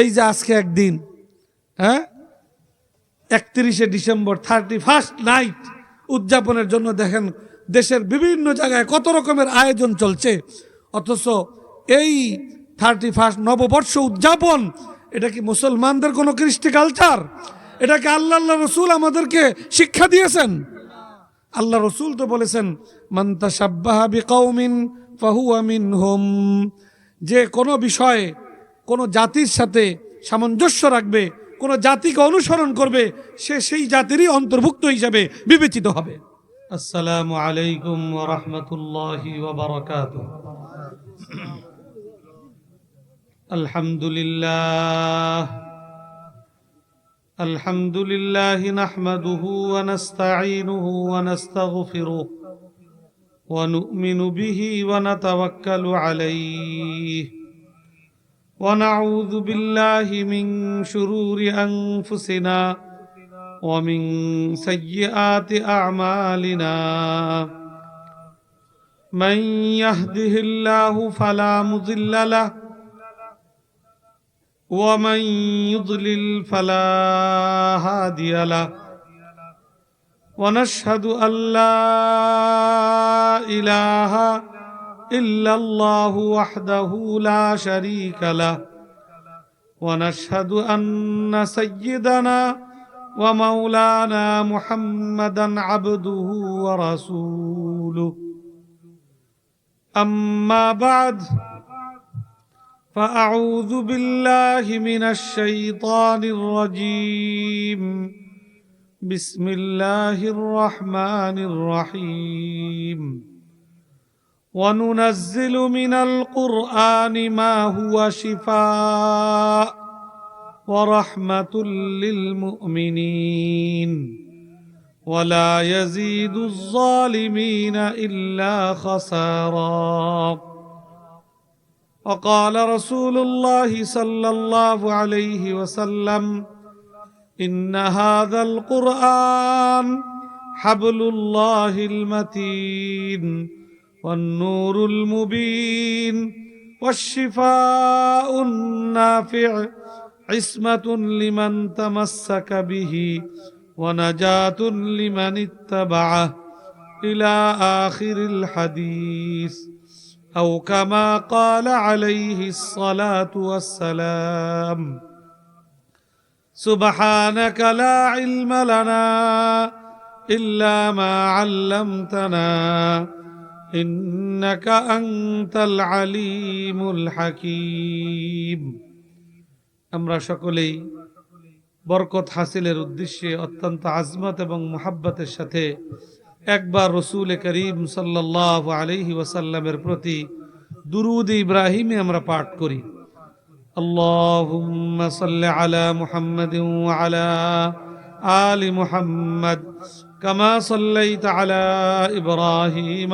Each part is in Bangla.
এই যে আজকে একদিন হ্যাঁ? একত্রিশে ডিসেম্বর থার্টি ফার্স্ট নাইট উদযাপনের জন্য দেখেন দেশের বিভিন্ন জায়গায় কত রকমের আয়োজন চলছে। অথচ এই থার্টি ফার্স্ট নববর্ষ উদযাপন, এটা কি মুসলমানদের কোনো কৃষ্টি কালচার এটাকে আল্লাহ আল্লাহ রসুল আমাদেরকে শিক্ষা দিয়েছেন? আল্লাহ রসুল তো বলেছেন মান্তা সাব্বাহা বিকৌমিন ফাহু আমিন হোম যে কোনো বিষয়ে কোনো জাতির সাথে সামঞ্জস্য রাখবে কোনো জাতিকে অনুসরণ করবে সে সেই জাতিরই অন্তর্ভুক্ত হিসাবে বিবেচিত হবে আসসালামু আলাইকুম রহমতুল্লাহি আলহামদুলিল্লাহ الحمد لله نحمده ونستعينه ونستغفره ونؤمن به ونتوكل عليه ونعوذ بالله من شرور أنفسنا ومن سيئات أعمالنا. من يهده الله فلا مضل له ومن يضلل فلا هادي له. ونشهد أن لا إله الا الله وحده لا شريك له. ونشهد أن سيدنا ومولانا محمدا عبده ورسوله. أما بعد فأعوذ بالله من الشيطان الرجيم. بسم الله الرحمن الرحيم. وننزل من القرآن ما هو شفاء ورحمة للمؤمنين. ولا يزيد الظالمين إلا خساراً. وقال رسول الله صلى الله عليه وسلم إن هذا القرآن حبل الله المتين. والنور المبين والشفاء النافع عصمة لمن تمسك به ونجاة لمن اتبعه إلى آخر الحديث أو كما قال عليه الصلاة والسلام سبحانك لا علم لنا إلا ما علمتنا إنك أنت العليم الحكيم আমরা সকলেই বরকত হাসিলের উদ্দেশ্যে অত্যন্ত আজমত এবং মোহাব্বতের সাথে একবার রসুল করিম সাল্লাহ আলহি ওয়াসাল্লামের প্রতি দুরুদ ইব্রাহিমে আমরা পাঠ করি اللهم صل على محمد وعلى آل محمد كما صليت على إبراهيم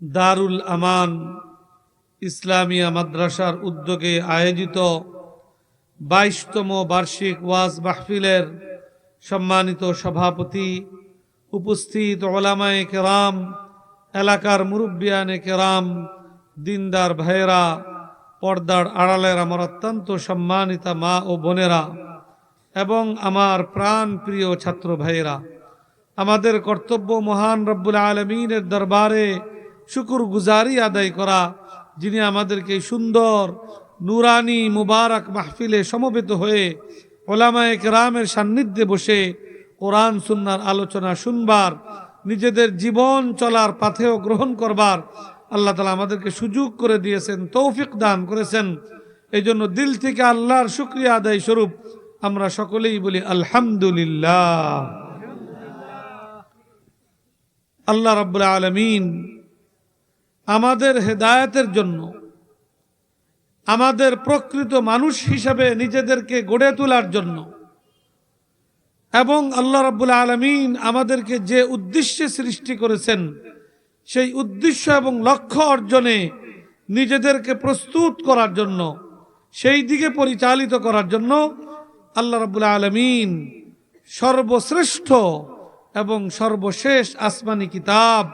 দারুল আমান ইসলামিয়া মাদ্রাসার উদ্যোগে আয়োজিত বাইশতম বার্ষিক ওয়াজ মাহফিলের সম্মানিত সভাপতি, উপস্থিত ওলামায়ে কেরাম, এলাকার মুরব্বিয়ানে কেরাম, দিনদার ভাইয়েরা, পর্দার আড়ালের আমার অত্যন্ত সম্মানিতা মা ও বোনেরা এবং আমার প্রাণ প্রিয় ছাত্র ভাইয়েরা। আমাদের কর্তব্য মহান রব্বুল আলমিনের দরবারে শুকুর গুজারি আদায় করা, যিনি আমাদেরকে সুন্দর, নুরানি, মুবারক মাহফিলে সমবেত হয়ে ওলামায়ে কেরামের সান্নিধ্যে বসে কোরআন, সুন্নার আলোচনা শুনবার, নিজেদের জীবন চলার পাথেও গ্রহণ করবার আল্লাহ তালা আমাদেরকে সুযোগ করে দিয়েছেন, তৌফিক দান করেছেন। এই জন্য দিল থেকে আল্লাহর শুক্রিয়া আদায় স্বরূপ আমরা সকলেই বলি আলহামদুলিল্লাহ। আল্লাহ রাবুল আলমিন আমাদের হেদায়তের জন্য, আমাদের প্রকৃত মানুষ হিসাবে নিজেদেরকে গড়ে তোলার জন্য, এবং আল্লাহ রাব্বুল আলমিন আমাদেরকে যে উদ্দেশ্যে সৃষ্টি করেছেন, সেই উদ্দেশ্য এবং লক্ষ্য অর্জনে নিজেদেরকে প্রস্তুত করার জন্য, সেই দিকে পরিচালিত করার জন্য আল্লাহ রাব্বুল আলমিন সর্বশ্রেষ্ঠ এবং সর্বশেষ আসমানি কিতাব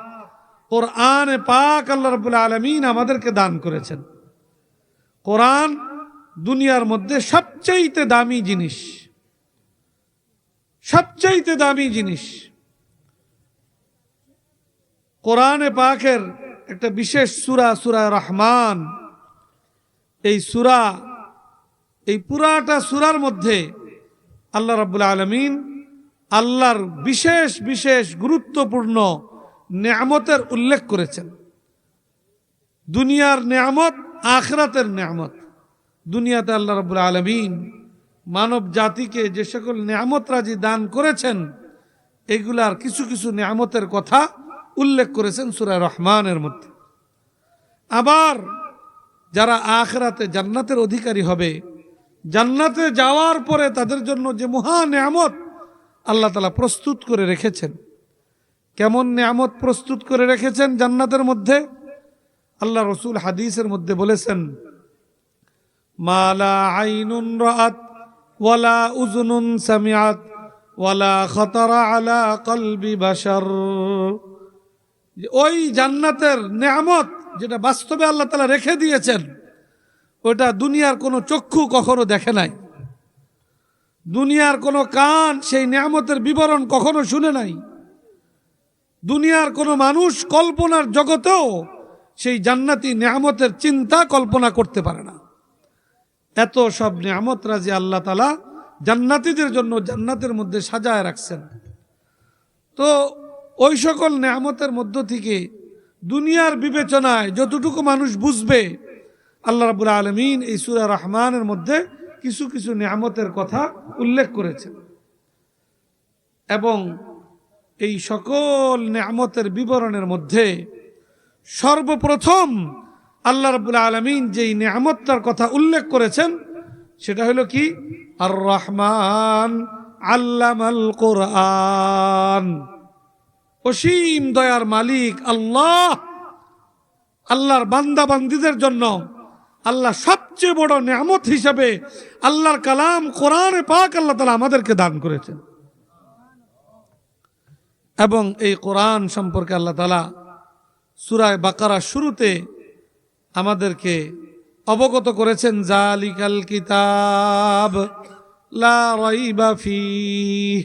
কোরআন পাক আল্লাহ রাব্বুল আলমিন আমাদেরকে দান করেছেন। কোরআন দুনিয়ার মধ্যে সবচাইতে দামি জিনিস। সবচাইতে দামি জিনিস। কোরআনে পাকের একটা বিশেষ সুরা সুরা রহমান। এই সুরা, এই পুরাটা সুরার মধ্যে আল্লাহ রাব্বুল আলমিন আল্লাহর বিশেষ বিশেষ গুরুত্বপূর্ণ নেয়ামতের উল্লেখ করেছেন। দুনিয়ার নেয়ামত, আখরাতের নেয়ামত। দুনিয়াতে আল্লাহ রাব্বুল আলমিন মানব জাতিকে যে সকল নেয়ামত রাজি দান করেছেন, এগুলার কিছু কিছু নেয়ামতের কথা উল্লেখ করেছেন সুরায় রহমানের মধ্যে। আবার যারা আখরাতে জান্নাতের অধিকারী হবে, জান্নাতে যাওয়ার পরে তাদের জন্য যে মহা নেয়ামত আল্লাহ তালা প্রস্তুত করে রেখেছেন কেমন নেয়ামত প্রস্তুত করে রেখেছেন জান্নাতের মধ্যে? আল্লাহ রসুল হাদিসের মধ্যে বলেছেন মালা আইনুন রাত ওয়ালা উজনুন সামিয়াত ওয়ালা খতরা আলা কলবি বাশার। ওই জান্নাতের নেয়ামত যেটা বাস্তবে আল্লাহ তালা রেখে দিয়েছেন, ওটা দুনিয়ার কোনো চক্ষু কখনো দেখে নাই। দুনিয়ার কোনো কান সেই নেয়ামতের বিবরণ কখনো শুনে নাই। দুনিয়ার কোনো মানুষ কল্পনার জগতেও সেই জান্নাতি নেয়ামতের চিন্তা কল্পনা করতে পারে না। এত সব নিয়ামত রাজি আল্লাহ তালা জান্নাতিদের জন্য জান্নাতের মধ্যে সাজায় রাখছেন। তো ওই সকল নেয়ামতের মধ্য থেকে দুনিয়ার বিবেচনায় যতটুকু মানুষ বুঝবে, আল্লাহ রাবুল আলমিন এই সুরা রহমানের মধ্যে কিছু কিছু নিয়ামতের কথা উল্লেখ করেছেন। এবং এই সকল নিয়ামতের বিবরণের মধ্যে সর্বপ্রথম আল্লাহ রাবুল আলমিন যেই নিয়ামতটার কথা উল্লেখ করেছেন, সেটা হলো কি? আর রহমান আল্লামাল কোরআন। অসীম দয়ার মালিক আল্লাহ। আল্লাহর বান্দা বান্দিদের জন্য আল্লাহ সবচেয়ে বড় নিয়ামত হিসাবে আল্লাহর কালাম কোরআনে পাক আল্লাহ তালা আমাদেরকে দান করেছেন। এবং এই কোরআন সম্পর্কে আল্লাহ তালা সুরায় বাকারা শুরুতে আমাদেরকে অবগত করেছেন, জালিকাল কিতাব লা রাইবা ফিহ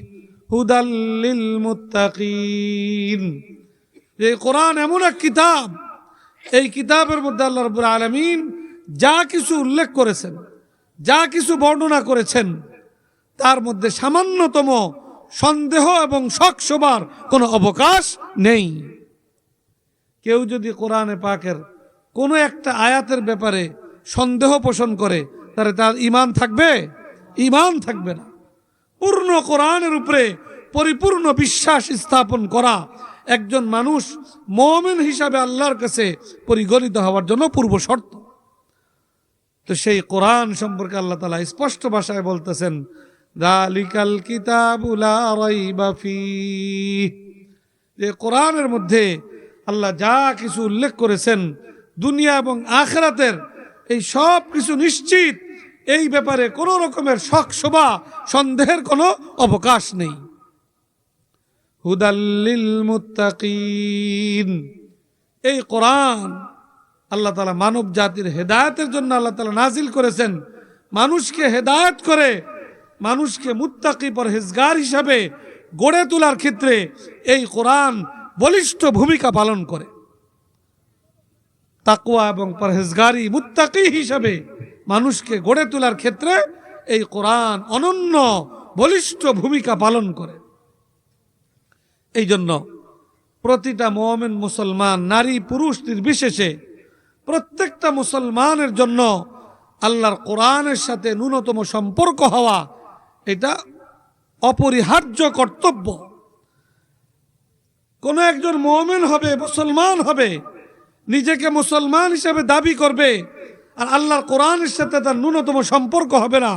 হুদাল্লিল মুত্তাকিন। যে কোরআন এমন এক কিতাব, এই কিতাবের মধ্যে আল্লাহ রবুল আলমিন যা কিছু উল্লেখ করেছেন, যা কিছু বর্ণনা করেছেন, তার মধ্যে সামান্যতম সন্দেহ এবং শখ শোবার কোনো অবকাশ নেই। কেউ যদি কোরআনে পাকের কোনো একটা আয়াতের ব্যাপারে সন্দেহ পোষণ করে, তাহলে তার ইমান থাকবে? ইমান থাকবে না। পূর্ণ কোরআনের উপরে পরিপূর্ণ বিশ্বাস স্থাপন করা একজন মানুষ মমিন হিসাবে আল্লাহর কাছে পরিগণিত হওয়ার জন্য পূর্ব শর্ত। তো সেই কোরআন সম্পর্কে আল্লাহ তালা স্পষ্ট ভাষায় বলতেছেন দালিকাল কিতাবুলা যে কোরআনের মধ্যে আল্লাহ যা কিছু উল্লেখ করেছেন দুনিয়া এবং আখরাতের, এই সব কিছু নিশ্চিত, এই ব্যাপারে কোনো রকমের শখ, শোভা, সন্দেহের কোনো অবকাশ নেই। হুদাল্লিল মুত্তাকিন। এই কোরআন আল্লাহ তালা মানব জাতির হেদায়তের জন্য আল্লাহ তালা নাজিল করেছেন। মানুষকে হেদায়ত করে মানুষকে মুত্তাকি পরহেজগার হিসাবে গড়ে তোলার ক্ষেত্রে এই কোরআন বলিষ্ঠ ভূমিকা পালন করে। তাকুয়া এবং পরহেজগারি মুত্তাকি হিসাবে মানুষকে গড়ে তোলার ক্ষেত্রে এই কোরআন অনন্য বলিষ্ঠ ভূমিকা পালন করে। এই জন্য প্রতিটা মোমেন মুসলমান, নারী, পুরুষ নির্বিশেষে প্রত্যেকটা মুসলমানের জন্য আল্লাহর কোরআনের সাথে ন্যূনতম সম্পর্ক হওয়া এটা অপরিহার্য কর্তব্য। কোনো একজন মোমেন হবে, মুসলমান হবে, নিজেকে মুসলমান হিসাবে দাবি করবে আর আল্লাহর কোরআনের সাথে তার ন্যূনতম সম্পর্ক হবে না,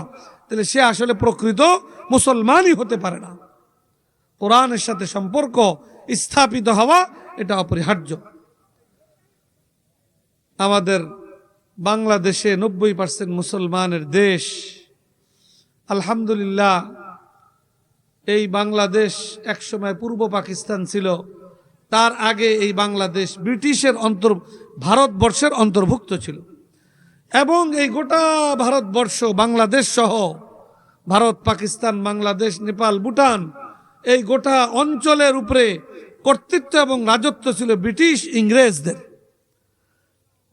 তাহলে সে আসলে প্রকৃত মুসলমানই হতে পারে না। কোরআনের সাথে সম্পর্ক স্থাপিত হওয়া এটা অপরিহার্য। আমাদের বাংলাদেশে নব্বই পার্সেন্ট মুসলমানের দেশ আলহামদুলিল্লাহ, এই বাংলাদেশ একসময় পূর্ব পাকিস্তান ছিল। তার আগে এই বাংলাদেশ ব্রিটিশের অন্তর, ভারতবর্ষের অন্তর্ভুক্ত ছিল। এবং এই গোটা ভারতবর্ষ, বাংলাদেশ সহ, ভারত, পাকিস্তান, বাংলাদেশ, নেপাল, ভুটান, এই গোটা অঞ্চলের উপরে কর্তৃত্ব এবং রাজত্ব ছিল ব্রিটিশ ইংরেজদের।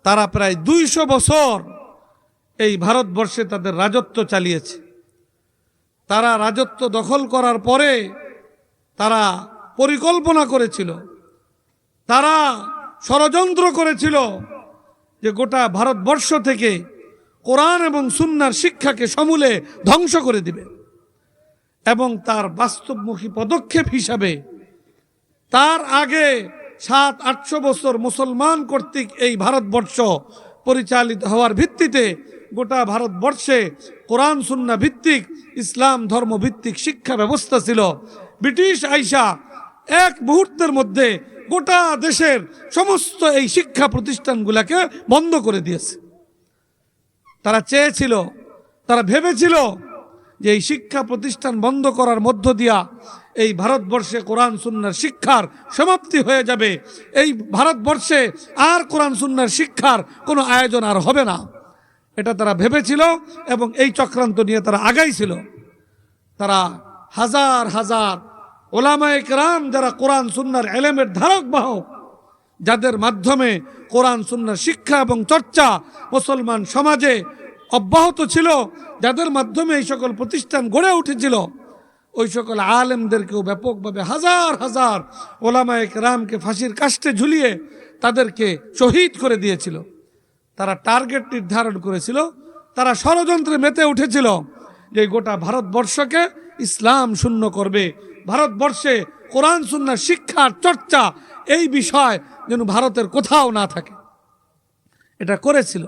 তারা প্রায় দুইশো বছর এই ভারতবর্ষে তাদের রাজত্ব চালিয়েছে। তারা রাজত্ব দখল করার পরে তারা পরিকল্পনা করেছিল। তারা ষড়যন্ত্র করেছিল যে গোটা ভারতবর্ষ থেকে কোরআন এবং সুন্নার শিক্ষাকে সমূলে ধ্বংস করে দিবে এবং তার বাস্তবমুখী পদক্ষেপ হিসাবে তার আগে সাত, আটশো বছর মুসলমান কর্তৃক এই ভারতবর্ষ পরিচালিত হওয়ার ভিত্তিতে গোটা ভারতবর্ষে কোরআন, সুন্না ভিত্তিক, ইসলাম ধর্ম ভিত্তিক শিক্ষা ব্যবস্থা ছিল। ব্রিটিশ আইসা এক মুহূর্তের মধ্যে গোটা দেশের সমস্ত এই শিক্ষা প্রতিষ্ঠানগুলোকে বন্ধ করে দিয়েছে। তারা চেয়েছিল, তারা ভেবেছিল যে এই শিক্ষা প্রতিষ্ঠান বন্ধ করার মধ্য দিয়া এই ভারতবর্ষে কোরআন, সুন্নার শিক্ষার সমাপ্তি হয়ে যাবে। এই ভারতবর্ষে আর কোরআন, সুন্নার শিক্ষার কোনো আয়োজন আর হবে না। এটা তারা ভেবেছিল এবং এই চক্রান্ত নিয়ে তারা আগাইছিল। তারা হাজার হাজার ওলামায়ে কেরাম যারা কোরআন, সুন্নার এলেমের ধারক, বাহক, যাদের মাধ্যমে কোরআন, সুন্নার শিক্ষা এবং চর্চা মুসলমান সমাজে অব্যাহত ছিল, যাদের মাধ্যমে এই সকল প্রতিষ্ঠান গড়ে উঠেছিল, ওই সকল আলেমদেরকেও ব্যাপকভাবে হাজার হাজার ওলামায়ে কেরামকে ফাঁসির কাষ্টে ঝুলিয়ে তাদেরকে শহীদ করে দিয়েছিল। তারা টার্গেট নির্ধারণ করেছিল, তারা ষড়যন্ত্রে মেতে উঠেছিল যে গোটা ভারতবর্ষকে ইসলাম শূন্য করবে। ভারতবর্ষে কোরআন সুন্নার শিক্ষার চর্চা এই বিষয় যেন ভারতের কোথাও না থাকে। এটা করেছিল।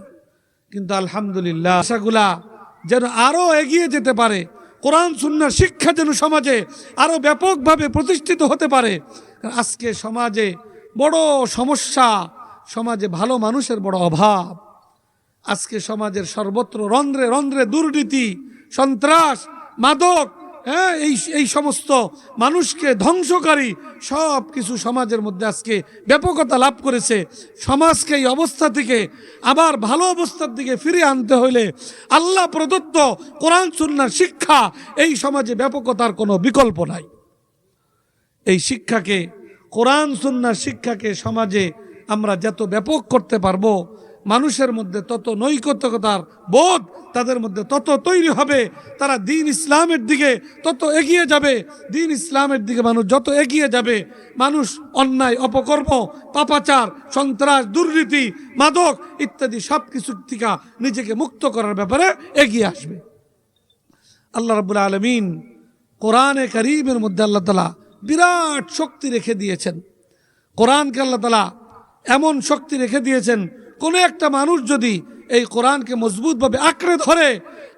কিন্তু আলহামদুলিল্লাহ, আশাগুলা যেন আরও এগিয়ে যেতে পারে, কোরআন সুন্নার শিক্ষা যেন সমাজে আরও ব্যাপকভাবে প্রতিষ্ঠিত হতে পারে। আজকে সমাজে বড় সমস্যা সমাজে ভালো মানুষের বড় অভাব। আজকে সমাজের সর্বত্র রন্ধ্রে রন্ধ্রে দুর্নীতি, সন্ত্রাস, মাদক হ্যাঁ এই এই সমস্ত মানুষকে ধ্বংসকারী সব কিছু সমাজের মধ্যে আজকে ব্যাপকতা লাভ করেছে। সমাজকে এই অবস্থা থেকে, আবার ভালো অবস্থার দিকে ফিরিয়ে আনতে হইলে আল্লাহ প্রদত্ত কোরআন, সুন্নার শিক্ষা এই সমাজে ব্যাপকতার কোনো বিকল্প নাই। এই শিক্ষাকে, কোরআন, সুন্নার শিক্ষাকে সমাজে আমরা যত ব্যাপক করতে পারব, মানুষের মধ্যে তত নৈকট্যকতার বোধ তাদের মধ্যে তত তৈরি হবে, তারা দিন ইসলামের দিকে তত এগিয়ে যাবে, দিন ইসলামের দিকে মানুষ যত এগিয়ে যাবে, মানুষ অন্যায়, অপকর্ম, পাপাচার, সন্ত্রাস, দুর্নীতি, মাদক ইত্যাদি সব কিছুর থেকে নিজেকে মুক্ত করার ব্যাপারে এগিয়ে আসবে। আল্লাহ রাবুল আলমিন কোরআনে করিমের মধ্যে আল্লাহ তালা বিরাট শক্তি রেখে দিয়েছেন। কোরআনকে আল্লাহ তালা এমন শক্তি রেখে দিয়েছেন, কোনো একটা মানুষ যদি এই কোরআনকে মজবুতভাবে আঁকড়ে ধরে,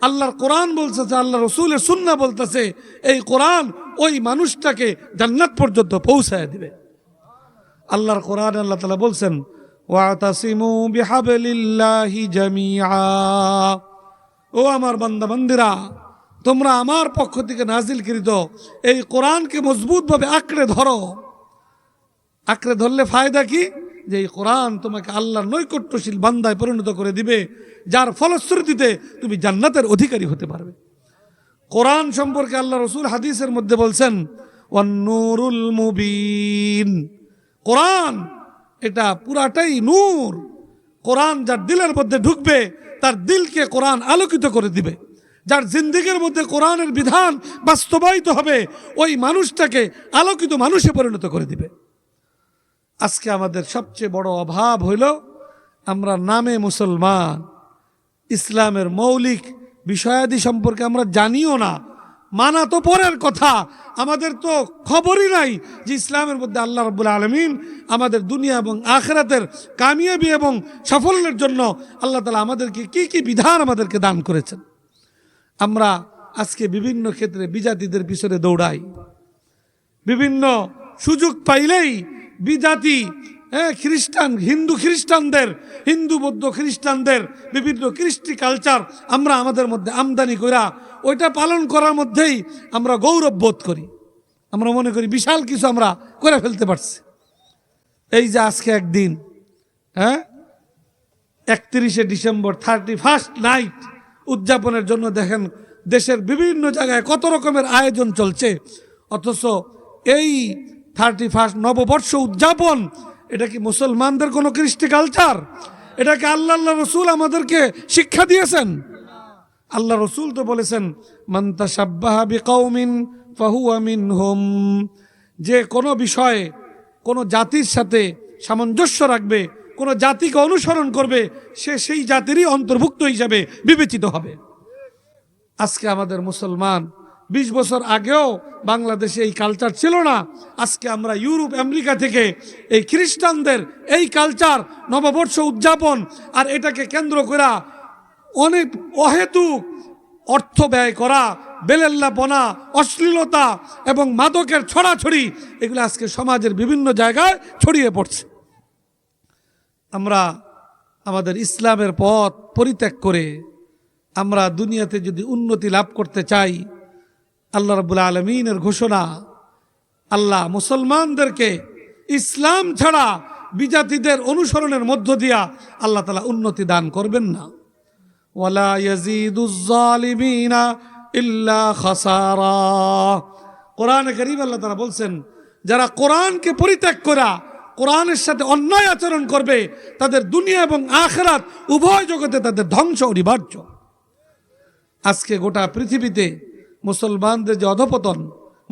আল্লাহর কোরআন বলতেছে আল্লাহ রসুলের সুন্না বলতেছে, এই কোরআন ওই মানুষটাকে জান্নাত পর্যন্ত পৌঁছায় দিবে। আল্লাহর কোরআন আল্লাহ তালা বলছেন ও আমার বান্দা বান্দিরা তোমরা আমার পক্ষ থেকে নাজিলকৃত এই কোরআনকে মজবুতভাবে আঁকড়ে ধরো। আঁকড়ে ধরলে ফায়দা কি? যে এই কোরআন তোমাকে আল্লাহর নৈকট্যশীল বান্দায় পরিণত করে দিবে, যার ফলশ্রুতিতে তুমি জান্নাতের অধিকারী হতে পারবে। কোরআন সম্পর্কে আল্লাহ রসুল হাদিসের মধ্যে বলছেন, ওয়ান্নুরুল মুবিন। কোরআন এটা পুরাটাই নূর। কোরআন যার দিলের মধ্যে ঢুকবে, তার দিলকে কোরআন আলোকিত করে দিবে। যার জিন্দিগির মধ্যে কোরআনের বিধান বাস্তবায়িত হবে, ওই মানুষটাকে আলোকিত মানুষে পরিণত করে দিবে। আজকে আমাদের সবচেয়ে বড় অভাব হইল আমরা নামে মুসলমান। ইসলামের মৌলিক বিষয়াদি সম্পর্কে আমরা জানিও না। মানা তো পরের কথা। আমাদের তো খবরই নাই যে ইসলামের মধ্যে আল্লাহ রব্বুল আলমিন আমাদের দুনিয়া এবং আখরাতের কামিয়াবি এবং সাফল্যের জন্য আল্লাহ তালা আমাদেরকে কি কি বিধান আমাদেরকে দান করেছেন। আমরা আজকে বিভিন্ন ক্ষেত্রে বিজাতিদের পিছনে দৌড়াই। বিভিন্ন সুযোগ পাইলেই বিজাতি হ্যাঁ খ্রিস্টান, হিন্দু খ্রিস্টানদের, হিন্দু, বৌদ্ধ খ্রিস্টানদের, বিভিন্ন কৃষ্টি কালচার আমরা আমাদের মধ্যে আমদানি করা ওইটা পালন করার মধ্যেই আমরা গৌরব বোধ করি। আমরা মনে করি বিশাল কিছু আমরা করে ফেলতে পারছি। এই যে আজকে একদিন হ্যাঁ একত্রিশে ডিসেম্বর থার্টি ফার্স্ট নাইট উদযাপনের জন্য দেখেন দেশের বিভিন্ন জায়গায় কত রকমের আয়োজন চলছে। অথচ এই থার্টি ফার্স্ট নববর্ষ উদযাপন। এটা কি মুসলমানদের কোনো কৃষ্টি কালচার? এটাকে আল্লাহ আল্লাহ রসুল আমাদেরকে শিক্ষা দিয়েছেন? আল্লাহ রসুল তো বলেছেন মান্তা সাব্বাহা বিকৌমিন ফাহু আমিন হোম যে কোনো বিষয়ে কোনো জাতির সাথে সামঞ্জস্য রাখবে, কোনো জাতিকে অনুসরণ করবে, সে সেই জাতিরই অন্তর্ভুক্ত হিসাবে বিবেচিত হবে। আজকে আমাদের মুসলমান বিশ বছর আগেও বাংলাদেশে এই কালচার ছিল না। আজকে আমরা ইউরোপ, আমেরিকা থেকে এই খ্রিস্টানদের এই কালচার নববর্ষ উদযাপন আর এটাকে কেন্দ্র করা অনেক অহেতুক অর্থ ব্যয় করা, বেলেল্লাপনা, অশ্লীলতা এবং মাদকের ছড়াছড়ি এগুলো আজকে সমাজের বিভিন্ন জায়গায় ছড়িয়ে পড়ছে। আমরা আমাদের ইসলামের পথ পরিত্যাগ করে আমরা দুনিয়াতে যদি উন্নতি লাভ করতে চাই আল্লাহ রবুল্লা আলমিনের ঘোষণা, আল্লাহ মুসলমানদেরকে ইসলাম ছাড়া বিজাতিদের অনুসরণের মধ্য দিয়া আল্লাহ তালা উন্নতি দান করবেন না। ওয়ালা ইয়াজিদুজ্জালিমিনা ইল্লা খাসারা। কোরআনে করিম আল্লাহ তারা বলছেন, যারা কোরআনকে পরিত্যাগ করা কোরআনের সাথে অন্যায় আচরণ করবে, তাদের দুনিয়া এবং আখরাত উভয় জগতে তাদের ধ্বংস অনিবার্য। আজকে গোটা পৃথিবীতে মুসলমানদের যে অধপতন,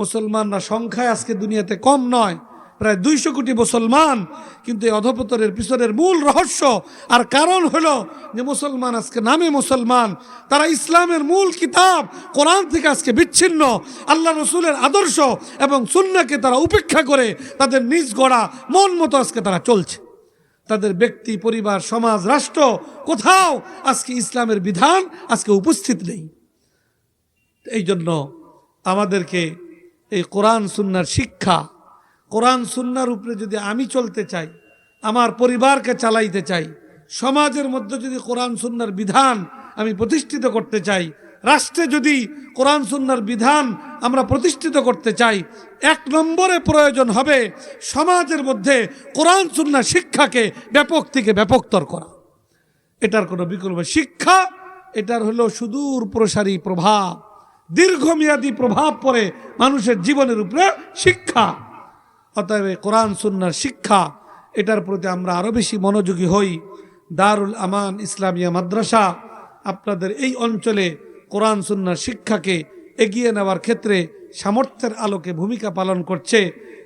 মুসলমানরা সংখ্যায় আজকে দুনিয়াতে কম নয়, প্রায় দুইশো কোটি মুসলমান, কিন্তু এই অধপতনের পিছনের মূল রহস্য আর কারণ হলো যে মুসলমান আজকে নামে মুসলমান, তারা ইসলামের মূল কিতাব, কোরআন থেকে আজকে বিচ্ছিন্ন, আল্লাহ রসুলের আদর্শ এবং সুন্নাকে তারা উপেক্ষা করে তাদের নিজ গড়া, মন মতো আজকে তারা চলছে। তাদের ব্যক্তি, পরিবার, সমাজ, রাষ্ট্র কোথাও আজকে ইসলামের বিধান আজকে উপস্থিত নেই। এই জন্য আমাদেরকে এই কোরআন সুন্নার শিক্ষা, কোরআন সুন্নার উপরে যদি আমি চলতে চাই, আমার পরিবারকে চালাইতে চাই, সমাজের মধ্যে যদি কোরআন সুন্নার বিধান আমি প্রতিষ্ঠিত করতে চাই, রাষ্ট্রে যদি কোরআন সুন্নার বিধান আমরা প্রতিষ্ঠিত করতে চাই, এক নম্বরে প্রয়োজন হবে সমাজের মধ্যে কোরআন সুন্নার শিক্ষাকে ব্যাপক থেকে ব্যাপকতর করা। এটার কোনো বিকল্প শিক্ষা, এটার হলো সুদূর প্রসারী প্রভাব। দীর্ঘমেয়াদী প্রভাব পড়ে মানুষের জীবনের উপরে শিক্ষা। অতএব কোরআন, সুন্নার শিক্ষা, এটার প্রতি আমরা আরও বেশি মনোযোগী হই। দারুল আমান ইসলামিয়া মাদ্রাসা, আপনাদের এই অঞ্চলে কোরআন, সুন্নার শিক্ষাকে এগিয়ে নেওয়ার ক্ষেত্রে সামর্থ্যের আলোকে ভূমিকা পালন করছে।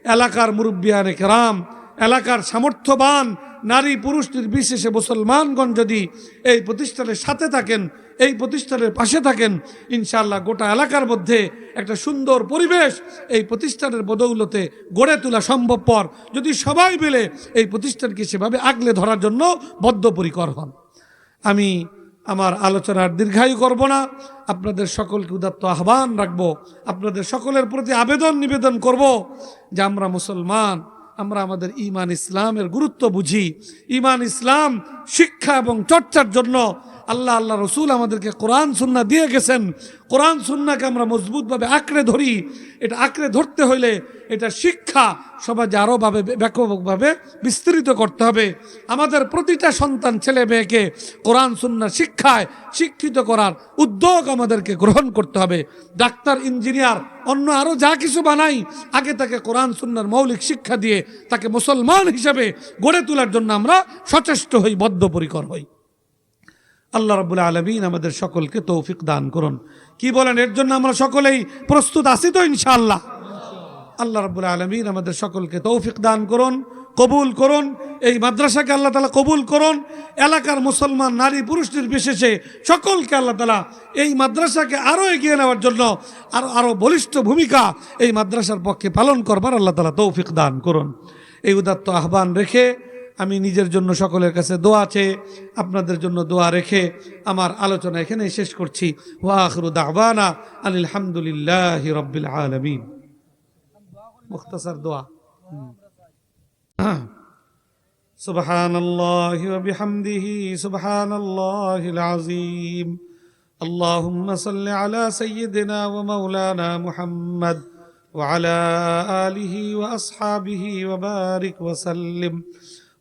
এলাকার মুরব্বিয়ানে কেরাম, এলাকার সামর্থ্যবান নারী পুরুষ নির্বিশেষে মুসলমানগণ যদি এই প্রতিষ্ঠানের সাথে থাকেন, এই প্রতিষ্ঠানের পাশে থাকেন, ইনশাআল্লাহ গোটা এলাকার মধ্যে একটা সুন্দর পরিবেশ এই প্রতিষ্ঠানের বদৌলতে গড়ে তোলা সম্ভবপর। যদি সবাই মিলে এই প্রতিষ্ঠানকে সেভাবে আগলে ধরার জন্য বদ্ধপরিকর হন। আমি আমার আলোচনার দীর্ঘায়ু করব না। আপনাদের সকলকে উদাত্ত আহ্বান রাখব। আপনাদের সকলের প্রতি আবেদন নিবেদন করব যে আমরা মুসলমান। আমরা আমাদের ইমান ইসলামের গুরুত্ব বুঝি। ইমান ইসলাম শিক্ষা এবং চর্চার জন্য আল্লাহ আল্লাহ রসুল আমাদেরকে কোরআন সুন্না দিয়ে গেছেন। কোরআন সুন্নাকে আমরা মজবুতভাবে আঁকড়ে ধরি। এটা আঁকড়ে ধরতে হইলে এটা শিক্ষা সমাজে আরোভাবে ব্যাপকভাবে বিস্তৃত করতে হবে। আমাদের প্রতিটা সন্তান, ছেলে মেয়েকে কোরআন সুন্না শিক্ষায় শিক্ষিত করার উদ্যোগ আমাদেরকে গ্রহণ করতে হবে। ডাক্তার, ইঞ্জিনিয়ার, অন্য আরও যা কিছু বানাই, আগে তাকে কোরআন সুন্নার মৌলিক শিক্ষা দিয়ে তাকে মুসলমান হিসাবে গড়ে তোলার জন্য আমরা সচেষ্ট হই, বদ্ধপরিকর হই। আল্লাহ রবুল্লা আলমিন আমাদের সকলকে তৌফিক দান করুন। কি বলেন? এর জন্য আমরা সকলেই প্রস্তুত আছি তো ইনশাআল্লাহ। আল্লাহ রবুল্লা আলমিন আমাদের সকলকে তৌফিক দান করুন, কবুল করুন, এই মাদ্রাসাকে আল্লাহ তালা কবুল করুন, এলাকার মুসলমান, নারী, পুরুষ নির্বিশেষে সকলকে আল্লাহ তালা এই মাদ্রাসাকে আরও এগিয়ে নেওয়ার জন্য আরও আরও বলিষ্ঠ ভূমিকা এই মাদ্রাসার পক্ষে পালন করবার আল্লাহ তালা তৌফিক দান করুন। এই উদাত্ত আহ্বান রেখে আমি নিজের জন্য সকলের কাছে দোয়া চেয়ে আপনাদের জন্য দোয়া রেখে আমার আলোচনা এখানে শেষ করছি ওয়াখরু দাওয়ানা আলহামদুলিল্লাহ রব্বিল আলমিন মুখতাসার দোয়া سبحان الله وبحمده سبحان الله العظيم اللهم صل على سيدنا ومولانا محمد وعلى آله وأصحابه وبارك وسلم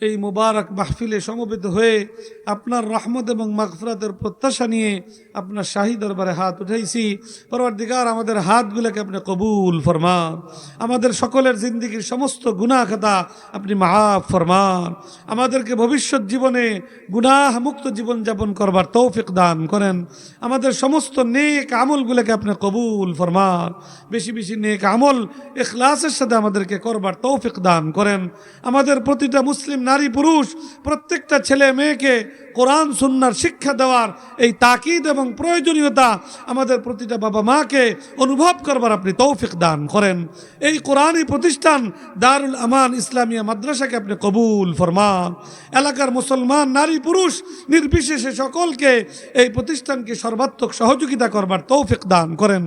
এই মুবারক মাহফিলে সমবেত হয়ে আপনার রহমত এবং মাগফরাতের প্রত্যাশা নিয়ে আপনার শাহী দরবারে হাত উঠাইছি। পরবর্তীকার, আমাদের হাতগুলোকে আপনি কবুল ফরমান। আমাদের সকলের জিন্দিগির সমস্ত গুনাহ খাতা আপনি মাফ ফরমান। আমাদেরকে ভবিষ্যৎ জীবনে গুনাহ মুক্ত জীবন যাপন করবার তৌফিক দান করেন। আমাদের সমস্ত নেক আমলগুলোকে আপনি কবুল ফরমান। বেশি বেশি নেক আমল, এখলাসের সাথে আমাদেরকে করবার তৌফিক দান করেন। আমাদের প্রতিটা মুসলিম নারী পুরুষ, প্রত্যেকটা ছেলে মেয়েকে কোরআন, সুন্নার শিক্ষা দেওয়ার এই তাকিদ এবং প্রয়োজনীয়তা আমাদের প্রতিটা বাবা মাকে অনুভব করবার আপনি তৌফিক দান করেন। এই কোরআনই প্রতিষ্ঠান দারুল আমান ইসলামিয়া মাদ্রাসাকে আপনি কবুল ফরমান। এলাকার মুসলমান, নারী পুরুষ নির্বিশেষে সকলকে এই প্রতিষ্ঠানকে সর্বাত্মক সহযোগিতা করবার তৌফিক দান করেন।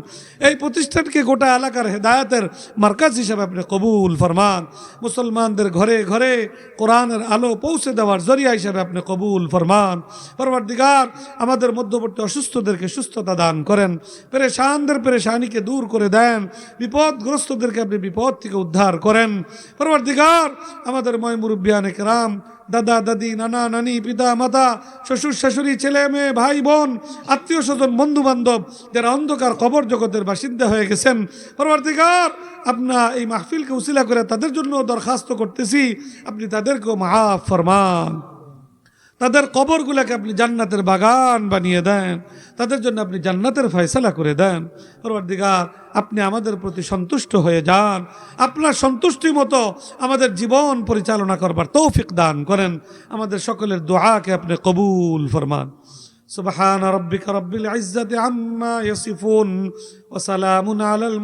এই প্রতিষ্ঠানকে গোটা এলাকার হেদায়তের মার্কাজ হিসেবে আপনি কবুল ফরমান। মুসলমানদের ঘরে ঘরে কোরআনের আলো পৌঁছে দেওয়ার জরিয়া হিসাবে আপনি কবুল, ফরমান, পরবর্তীকার, আমাদের মধ্যবর্তী অসুস্থদেরকে সুস্থতা দান করেন, পেরেশানদের পেরেশানিকে দূর করে দেন, বিপদগ্রস্তদেরকে আপনি বিপদ থেকে উদ্ধার করেন। পরবর্তীকার, আমাদের ময় মুরব্বিয়ানে কেরাম দাদা, দাদি, নানা, নানি, পিতা, মাতা, শ্বশুর, শাশুড়ি, ছেলে, মেয়ে, ভাই, বোন, আত্মীয় স্বজন, বন্ধু বান্ধব, যারা অন্ধকার কবর জগতের বাসিন্দা হয়ে গেছেন। পরবর্তীকার আপনার এই মাহফিলকে উসিলা করে তাদের জন্য দরখাস্ত করতেছি। আপনি তাদেরকেও মাফ ফরমান। তাদের কবরগুলোকে আপনি জান্নাতের বাগান বানিয়ে দেন। তাদের জন্য আপনি জান্নাতের ফয়সালা করে দেন। পরবর্তীকার আপনি আমাদের প্রতি সন্তুষ্ট হয়ে যান। আপনার সন্তুষ্টি মতো আমাদের জীবন পরিচালনা করবার তৌফিক দান করেন। আমাদের সকলের দোয়াকে আপনি কবুল ফরমান। সুবহান রব্বিক রব্বিল ইজ্জাতি আম্মা ইয়াসিফুন ওয়া সালামুন আলাল